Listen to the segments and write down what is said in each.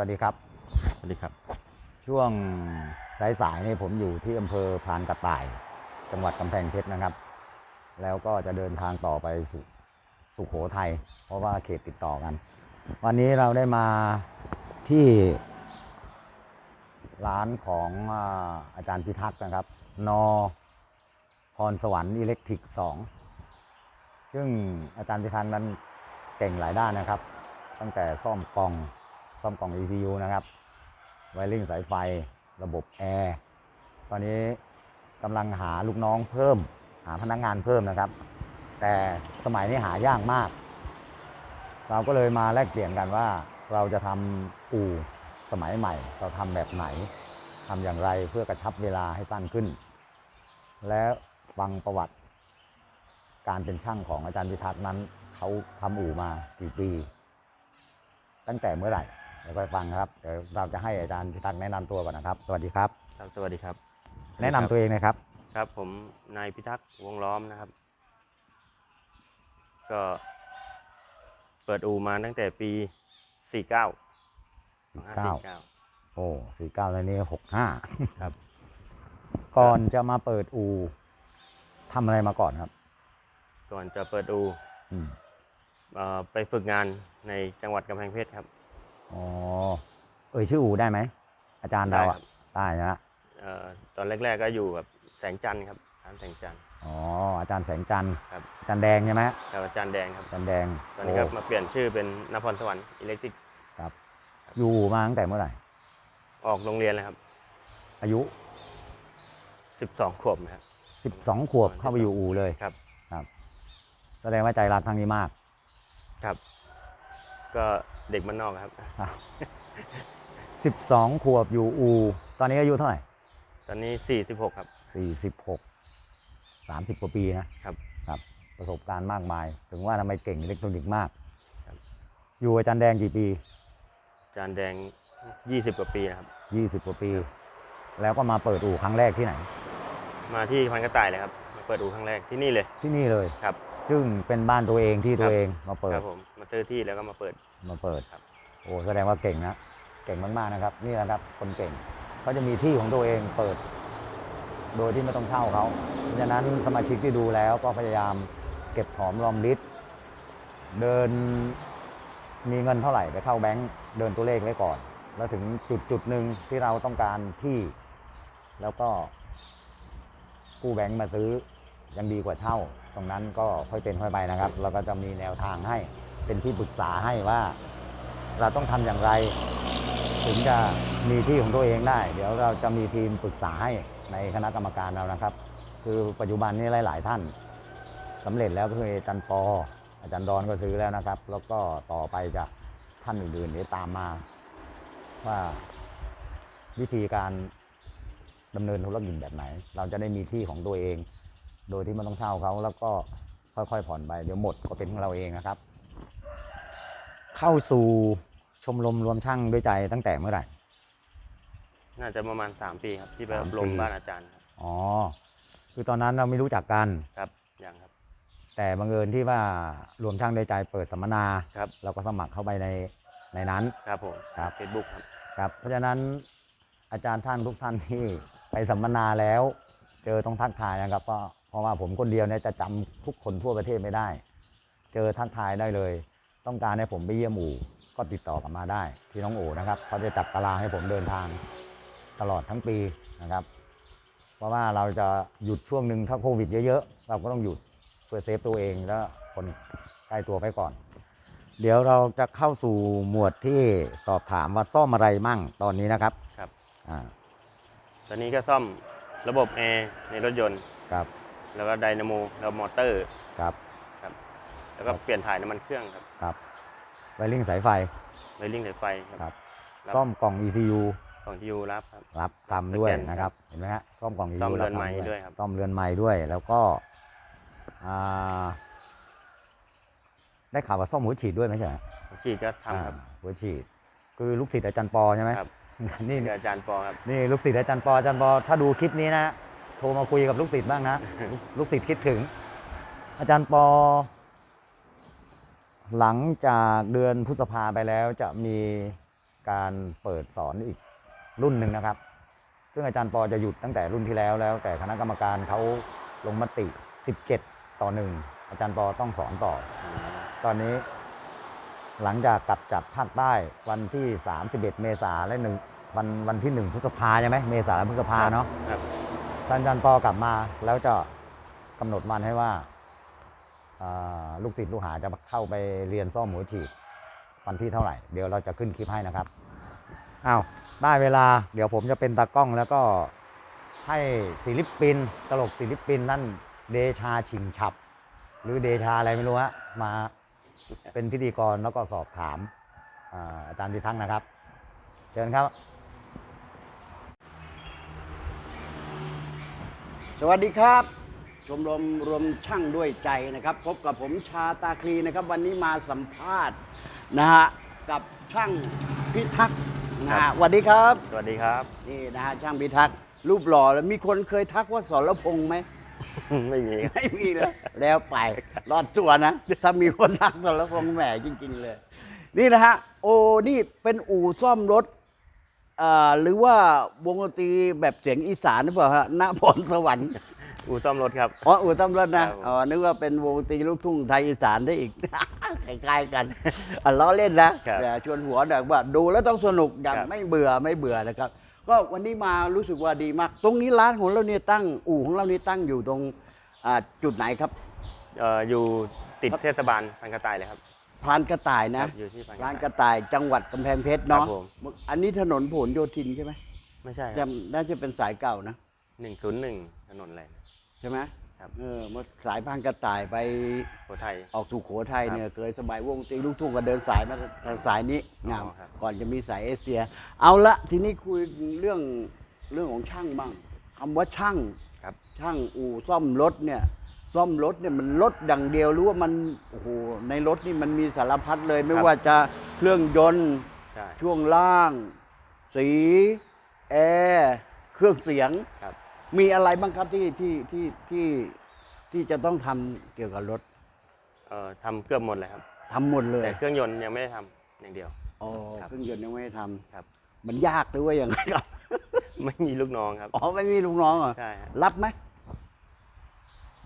วัสดีครับ สวัสดีครับ ช่วงสายๆนี่ผมอยู่ที่อำเภอพรานกระต่าย จังหวัดกำแพงเพชรนะครับ แล้วก็จะเดินทางต่อไปสุสุโขทัยเพราะว่าเขตติดต่อกัน วันนี้เราได้มาที่ ร้านของอาอาจารย์พิทักษ์นะครับ นอพรสวรรค์อิเล็กทริก2ซึ่งอาจารย์พิทักษ์นั้นเก่งหลายด้านนะครับ ตั้งแต่ซ่อมกล่อง ซ่อมกล่อง ECU นะครับไวริ่งสายไฟระบบแอร์ตอนนี้กำลังหาลูกน้องเพิ่ม หาพนักงานเพิ่มนะครับ แต่สมัยนี้หายากมาก เราก็เลยมาแลกเปลี่ยนกันว่าเราจะทำอู่สมัยใหม่ เราทำแบบไหนทำอย่างไรเพื่อกระชับเวลาให้สั้นขึ้น และฟังประวัติ การเป็นช่างของอาจารย์พิทักษ์นั้น เขาทำอู่มากี่ปี ตั้งแต่เมื่อไหร่ ดี๋ยวไปฟังครับเดี๋ยวเราจะให้อาจารย์พิทักษ์แนะนำตัวก่อนนะครับ สวัสดีครับ ครับสวัสดีครับ แนะนำตัวเองนะครับ ครับผมนายพิทักษ์วงล้อมนะครับ ก็เปิดอูมาตั้งแต่ปี 49 2549 โอ้สี่เก้าในนี้หกห้าครับ ก่อนจะมาเปิดอูทำอะไรมาก่อนครับ ก่อนจะเปิดอูอืม เอ่อไปฝึกงานในจังหวัดกำแพงเพชรครับ อ๋อ เอ่ยชื่ออูได้ไหม อาจารย์เราได้ครัอะบได้นะเอ่อตอนแรกๆก็อยู่กับแสงจันทร์ครับร้านแสงจันทร์ อ๋อ อาจารย์แสงจันทร์ครับ อาจารย์แดงใช่ไหมกับอาจารย์แดงครับ อาจารย์แดงตอนนี้ก็โมาเปลี่ยนชื่อเป็นนพรสวรรค์อิเล็กทริกครับ อยู่มาตั้งแต่เมื่อไหร่ ออกโรงเรียนแล้วครับ อายุ 12 ขวบนะครับ 12 ขวบเข้าไปอยู่อูเลย ครับครับแสดงว่าใจรักทางนี้มาก ครับ ก็เด็กมันนอกครับ12ขวบอยู่อู ตอนนี้อายุเท่าไหร่ตอนนี้ 46 ครับ46 30กว่าปีนะครับ ครับประสบการณ์มากมาย ถึงว่าทำไมเก่งอิเล็กทรอนิกส์มาก ครับ อยู่อาจารย์แดงกี่ปีอาจารย์แดง 20 กว่าปีนะครับ20กว่าปี แล้วก็มาเปิดอู่ครั้งแรกที่ไหน มาที่พันกระต่ายเลยครับ มาเปิดอู่ครั้งแรกที่นี่เลยที่นี่เลย ครับ ซึ่งเป็นบ้านตัวเองที่ครัตับวเองมาเปิคดรับผมมา ซื้อที่แล้วก็มาเปิด มาเปิดครับ โอ้แสดงว่าเก่งนะ เก่งมากๆนะครับ นี่แหละครับ คนเก่งเขาจะมีที่ของตัวเองเปิด โดยที่ไม่ต้องเช่าเขาเพราะฉะนั้นสมาชิกที่ดูแล้วก็พยายามเก็บหอมรอมริบเดินมีเงินเท่าไหร่ไปเข้าแบงก์เดินตัวเลขไว้ก่อน แล้วถึงจุดจุดหนึ่งที่เราต้องการที่ แล้วก็กู้แบงก์มาซื้อยังดีกว่าเช่า ตรงนั้นก็ค่อยเป็นค่อยไปนะครับ เราก็จะมีแนวทางให้ เป็นที่ปรึกษาให้ว่า เราต้องทำอย่างไร ถึงจะมีที่ของตัวเองได้ เดี๋ยวเราจะมีทีมปรึกษาให้ในคณะกรรมการเรานะครับ คือปัจจุบันนี้หลาย ๆ ท่านสำเร็จแล้วก็คืออาจารย์ปอ อาจารย์ดอนก็ซื้อแล้วนะครับ แล้วก็ต่อไปจะท่านอื่นๆเดี๋ยวตามมาว่าวิธีการดำเนินธุรกิจแบบไหน เราจะได้มีที่ของตัวเอง โดยที่ไม่ต้องเช่าเขาแล้วก็ค่อยๆผ่อนไป เดี๋ยวหมดก็เป็นของเราเองนะครับ เข้าสู่ชมรมรวมช่างด้วยใจตั้งแต่เมื่อไหร่ น่าจะประมาณ 3 ปีครับที่ไปสามอบรมปี บ้านอาจารย์ครับอ๋อ คือตอนนั้นเราไม่รู้จักกัน ครับอย่างครับ แต่บังเอิญที่ว่ารวมช่างด้วยใจเปิดสัมมนา ครับ เราก็สมัครเข้าไปในในนั้น ครับผมครับ เฟซบุ๊กครับ ครับ เพราะฉะนั้นอาจารย์ท่านทุกท่านที่ไปสัมมนาแล้ว เจอต้องทักทายนะครับเพราะเพราะว่าผมคนเดียวเนี่ยจะจำทุกคนทั่วประเทศไม่ได้ เจอทักทายได้เลย ต้องการให้ผมไปเยี่ยมอู่ก็ติดต่อกลับมาได้ที่น้องโอนะครับเขาจะจัดตารางให้ผมเดินทางตลอดทั้งปีนะครับ เพราะว่าเราจะหยุดช่วงหนึ่งถ้าโควิดเยอะๆ เราก็ต้องหยุดเพื่อเซฟตัวเองแล้วคนใกล้ตัวไปก่อน เดี๋ยวเราจะเข้าสู่หมวดที่สอบถามว่าซ่อมอะไรมั่งตอนนี้นะครับครับอ่าตอนนี้ก็ซ่อมระบบแอร์ในรถยนต์ครับ แล้วก็ไดนาโมแล้วมอเตอร์ครับครับ แล้วก็เปลี่ยนถ่ายน้ำมันเครื่องครับ ครับไวริ่งสายไฟไวริ่งสายไฟครับครับรับซ่อมกล่อง ECU ของที่ยูรับครับรับทำด้วยสแกนนะครับ เห็นไหมฮะซ่อมกล่อง ECU ซ่อมเรือนบทำไม้ด้วยครับซ่อมเรือนไม้ด้วย แล้วก็อ่าได้ข่าวว่าซ่อมหัวฉีดด้วยไหมใช่ไหมฉีดก็ทำครับอ่าหัวฉีด คือลูกศิษย์อาจารย์ปอใช่ไหมครับนี่นี่อาจารย์ปอครับนี่ลูกศิษย์อาจารย์ปออาจารย์ปอถ้าดูคลิปนี้นะโทรมาคุยกับลูกศิษย์บ้างนะ ลูกลูกศิษย์คิดถึง อาจารย์ปอ หลังจากเดือนพฤษภาไปแล้วจะมีการเปิดสอนอีกรุ่นหนึ่งนะครับ ซึ่งอาจารย์ปอจะหยุดตั้งแต่รุ่นที่แล้วแล้ว แต่คณะกรรมการเขาลงมติ 17 ต่อหนึ่งอาจารย์ปอต้องสอนต่อ ตอนนี้หลังจากกลับจากภาคใต้วันที่ 31 เมษาและหนึ่งวันวันที่ 1 พฤษภาใช่ไหมเมษาและพฤษภาเนาะครับท่านอาจารย์ปอกลับมาแล้วจะกำหนดวันให้ว่าอ่า ลูกศิษย์ลูกหาจะเข้าไปเรียนซ่อมหัวฉีดวันที่เท่าไหร่ เดี๋ยวเราจะขึ้นคลิปให้นะครับอ้าวได้เวลาเดี๋ยวผมจะเป็นตากล้องแล้วก็ให้ศิลิปปินตลกศิลิปปินนั่นเดชาชิงฉับ หรือเดชาอะไรไม่รู้ฮะมาเป็นพิธีกรแล้วก็สอบถามอาอาจารย์พิทักษ์นะครับ เชิญครับ สวัสดีครับ ชมรมรวมช่างด้วยใจนะครับ พบกับผมชาตาคลีนะครับ วันนี้มาสัมภาษณ์นะฮะกับช่างพิทักษ์นะครัฮะบ สวัสดีครับสวัสดีครับ นี่นะฮะช่างพิทักษ์รูปหล่อแล้วมีคนเคยทักว่าสรพงษ์ไหม ไม่มีครับ ไม่มีแล้วแล้วไปรอดตัวนะ ถ้ามีคนทักสรพงษ์แหมจริง ๆ เลย นี่นะฮะโอ้นี่เป็นอู่ซ่อมรถอ่าหรือว่าวงดนตรีแบบเสียงอีสานหรือเปล่าฮะณพรสวรรค์ อู่ซ่อมรถครับ อ๋ออู่ตำรวจนะครับผม อ๋อนึกว่าเป็นวงดนตรีลูกทุ่งไทยอีสานได้อีก คล้ายๆกันอะล้อเล่นนะครับแต่ชวนหัวแบบว่าดูแล้วต้องสนุกอย่างครับ ไม่เบื่อไม่เบื่อนะครับ ก็วันนี้มารู้สึกว่าดีมาก ตรงนี้ร้านของเราเนี่ยตั้งอู่ของเรานี่ตั้งอยู่ตรงอ่าจุดไหนครับเอ่ออยู่ติดเทศบาลพันกระต่ายเลยครับพรานกระต่ายคนะรับอยู่ที่พันกระร้านกต่ายระต่ายจังหวัดกำแพงเพชรเนาะครับผม อันนี้ถนนผลโยธินใช่ไหมไม่ใช่คจะรับน่าจะเป็นสายเก่านะหนึ่งศูนย์หนึ่งถนนอะไรนะ ใช่ไหมครับเออมาสายพรานกระต่ายไปโขทัย ออกสู่โขทัยครับเนี่ยเคยสมัยวงตีลูกทุ่งก็เดินสายมาทางสายนี้อ๋องามครับ ก่อนจะมีสายเอเชีย เอาละทีนี้คุยเรื่องเรื่องของช่างบ้างคำว่าช่าง ครับ ช่างอู่ซ่อมรถเนี่ย ซ่อมรถเนี่ยมันรถดังเดียวหรือว่ามันโอ้โหในรถนี่มันมีสารพัดเลยไม่ครับ ว่าจะเครื่องยนต์ ใช่ช่วงล่าง สี แอร์ เครื่องเสียง ครับ มีอะไรบ้างครับที่ที่ที่ที่ที่จะต้องทำเกี่ยวกับรถเอ่อทำเกือบหมดเลยครับ ทำหมดเลยแต่เครื่องยนต์ยังไม่ได้ทำอย่างเดียว อ๋อครับเครื่องยนต์ยังไม่ได้ทำครับ มันยากหรือว่าอย่างไรครับ ไม่มีลูกน้องครับ อ๋อไม่มีลูกน้องเหรอใช่ฮะรับไหม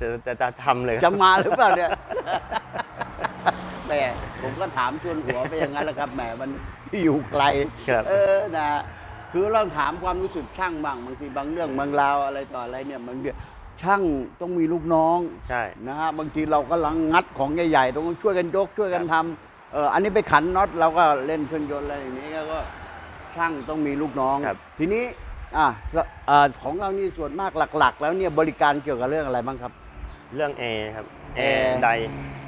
จะจะจะทำเลยคจะรับมาหรือเปล่าเนี่ย แหมผมก็ถามชวนหัวไปอย่างนั้นแหละครับแหมมันอยู่ไกล ครับ เออนะ คือเราถามความรู้สึกช่างบ้างบางทีบางเรื่องบางราวอะไรต่ออะไรเนี่ยบางเรื่องช่างต้องมีลูกน้องใช่นะฮะบางทีเรากำลังงัดของใหญ่ๆต้องช่วยกันยกช่วยกันทำเอออันนี้ไปขันน็อตเราก็เล่นเครื่องยนต์อะไรอย่างนี้ก็ช่างต้องมีลูกน้องครับทีนี้อะสอ่าของเรานี่ส่วนมากหลัก ๆ แล้วเนี่ยบริการเกี่ยวกับเรื่องอะไรบ้างครับ เรื่องแอร์ครับแอแอร์ร์ได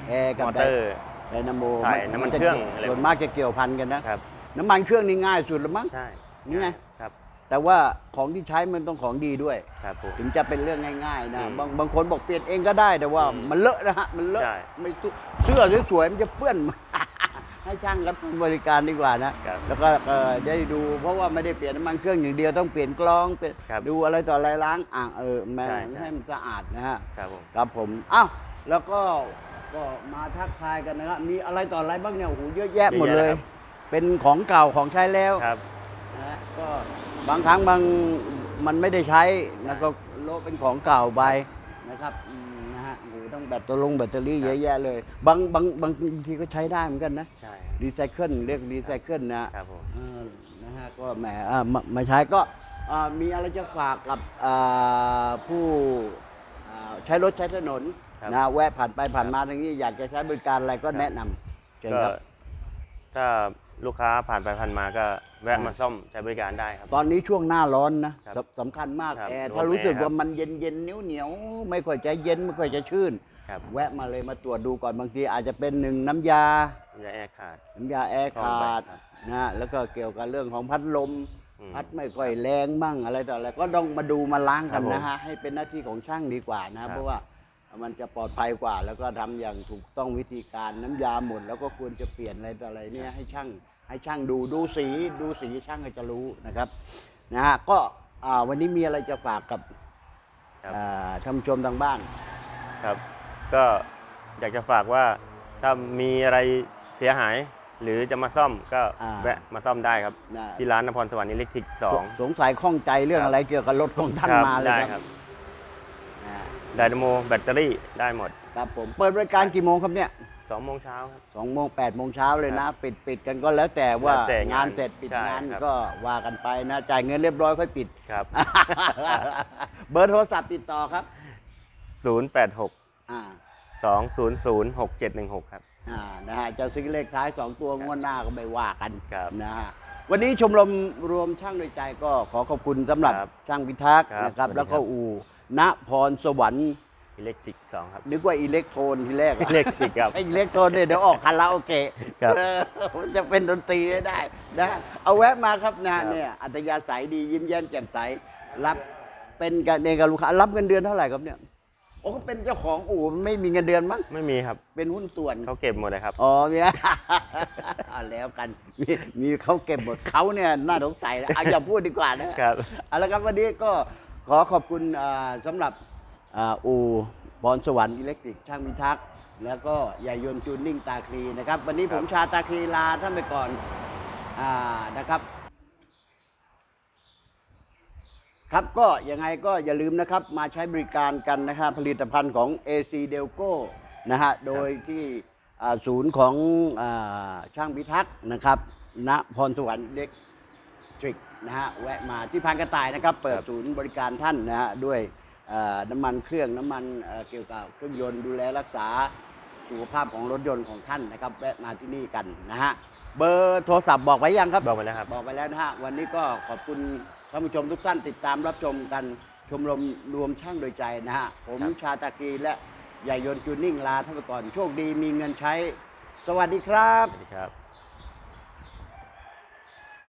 แอร์กับมอเตอร์ไดนาโมถ่ายน้ำมันเครื่องอะไรส่วนมากจะเกี่ยวพันกันนะครับน้ำมันเครื่องนี่ง่ายสุดแล้วมั้งใช่ นี่ไงครับ แต่ว่าของที่ใช้มันต้องของดีด้วย ครับผม ถึงจะเป็นเรื่องง่าย ๆ นะ อืมบางบางคนบอกเปลี่ยนเองก็ได้แต่ว่า อืมมันเลอะนะฮะมันเลอะใช่ ไม่สู้เสื้อสวยๆมันจะเปื้อน ให้ช่างรับบริการดีกว่านะ ครับ แล้วก็เอ่อได้ดูเพราะว่าไม่ได้เปลี่ยนน้ำมันเครื่องอย่างเดียวต้องเปลี่ยนกล้องเปลี่ยนครับดูอะไรต่ออะไรล้างอ่างเออแม่ใช่ใช่ ให้มันสะอาดนะฮะครับผมครับผมอ้าวแล้วก็ก็มาทักทายกันนะครับมีอะไรต่ออะไรบ้างเนี่ยโอ้โหเยอะแยะหมดเลย เป็นของเก่าของใช้แล้ว ครับนะฮะ ก็บางครั้งบางมันไม่ได้ใช้แล้วก็โละเป็นของเก่าไปนะครับอืมนะฮะโอ้โหต้องแบตเตอรี่แบตเตอรี่ครับเยอะแยะเลย บางบางบางทีก็ใช้ได้เหมือนกันนะใช่รีไซเคิลเรียกรีไซเคิลนะ ครับผมเออนะฮะก็แหมอ่ามามาใช้ก็อ่ามีอะไรจะฝากกับอ่าผู้อ่าใช้รถใช้ถนนครับ นะแวะผ่านไปผ่านมาทางนี้อยากจะใช้บริการอะไรก็ครับแนะนำเชิญก็ครับ ถ้าลูกค้าผ่านไปผ่านมาก็ แวะอ่ามมาซ่อมใช้บริการได้ครับ ตอนนี้ช่วงหน้าร้อนนะครับสำสำคัญมากครับแอร์รวมถ้ารู้สึกแอร์ครับว่ามันเย็นเย็นๆเหนียวเหนียวๆไม่ค่อยจะเย็นไม่ค่อยจะชื่นครับแวะมาเลยมาตรวจดูก่อนบางทีอาจจะเป็นหนึ่งน้ำยายาแอร์ขาดน้ำยาแอร์ต้องขาดไปครับนะฮะแล้วก็เกี่ยวกับเรื่องของพัดลมอืมพัดไม่ค่อยแรงบ้างอะไรต่ออะไรก็ต้องมาดูมาล้างกันครับผมนะฮะให้เป็นหน้าที่ของช่างดีกว่านะครัฮะบเพราะว่ามันจะปลอดภัยกว่า แล้วก็ทำอย่างถูกต้องวิธีการน้ำยาหมด แล้วก็ควรจะเปลี่ยนอะไรต่ออะไรเนี่ยให้ช่าง ให้ช่างดูดูสีดูสีช่างก็จะรู้นะครับนะฮะก็อ่าวันนี้มีอะไรจะฝากกับครับอ่าท่านผู้ชมทางบ้านครับ ก็อยากจะฝากว่าถ้ามีอะไรเสียหายหรือจะมาซ่อมก็อ่าแวะมาซ่อมได้ครับนะที่ร้านนพรสวรรค์อิเล็กทริกสองสงสัยข้องใจเรื่องครับอะไรเกี่ยวกับรถของท่านครับมาเลยได้คครัรับบอ่า ไดนาโมแบตเตอรี่ได้หมดครับผมเปิดบริการกี่โมงครับเนี่ย2โมงเช้าครับ สองโมงแปดโมงเช้าเลยนะ ปิดปิดกันก็แล้วแต่ว่าแล้วแต่งานงานเสร็จปิดใช่งานครับก็ว่ากันไปนะ จ่ายเงินเรียบร้อยค่อยปิด ครับ เบอร์โทรศัพท์ติดต่อครับ086อ่า200 6716ครับ อ่านะฮะจะซื้อเลขท้ายสองตัวงวดหน้าก็ไม่ว่ากันครับ นะฮะวันนี้ชมรมรวมช่างโดยใจก็ขอขอบคุณสำหรับครับช่างพิทักษ์ครับนะครับ สวัสดีแล้วก็ครับอู่ ณพรสวรรค์อิเล็กทริก2ครับ นึกว่าอิเล็กโทรนทีแรกะอิเล็กทริกครับไอิเล็กโทรนเนี่ยเดี๋ยวออกคาราโอเกะครับเออมันจะเป็นดนตรีให้ได้นะเอาแวะมาครับนะครับเนี่ยอัตยาศัยดียิ้มแย้มแจ่มใสรับเป็นกันเองกับลูกค้ารับเงินเดือนเท่าไหร่ครับเนี่ยโอ้เขาเป็นเจ้าของอู่ไม่มีเงินเดือนมั้งไม่มีครับ เป็นหุ้นส่วนเขาเก็บหมดเลยครับอ๋อเนี่ยเอาแล้วกันมีมีเขาเก็บหมดเขาเนี่ยน่าสงสัยนะเอาอย่าพูดดีกว่านะครับเอาละครับวันนี้ก็ ขอขอบคุณอ่าสำหรับอ่าอู่บอลสวรรค์อิเล็กทริกช่างพิทักษ์แล้วก็ยายยนต์จูนนิ่งตาคลีนะครับ วันนี้ผมชาตาคลีลาท่านไปก่อนอานะครับ ครับก็ยังไงก็อย่าลืมนะครับ มาใช้บริการกันนะครับผลิตภัณฑ์ของ AC d e l c o นะฮะโดยที่อ่าศูนย์ของอาช่างพิทักษ์นะครับณพรสวรรค์เล็ก ทริกนะฮะแวะมาที่พานกระต่ายนะครับ เปิดครับศูนย์บริการท่านนะฮะด้วยอ่าน้ำมันเครื่องน้ำมันเอ่อเกี่ยวกับเครื่องยนต์ดูแลรักษาสุขภาพของรถยนต์ของท่านนะครับ แวะมาที่นี่กันนะฮะเบอร์โทรศัพท์บอกไว้ยังครับ บอกไปแล้วครับ บอกไปแล้วนะฮะ วันนี้ก็ขอบคุณท่านผู้ชมทุกท่านติดตามรับชมกันชมรมรวมช่างโดยใจนะฮะ ผมครับ ชาตากีและใหญ่ยนต์จูนนิ่งลาท่านไปก่อน โชคดีมีเงินใช้ สวัสดีครับ สวัสดีครับ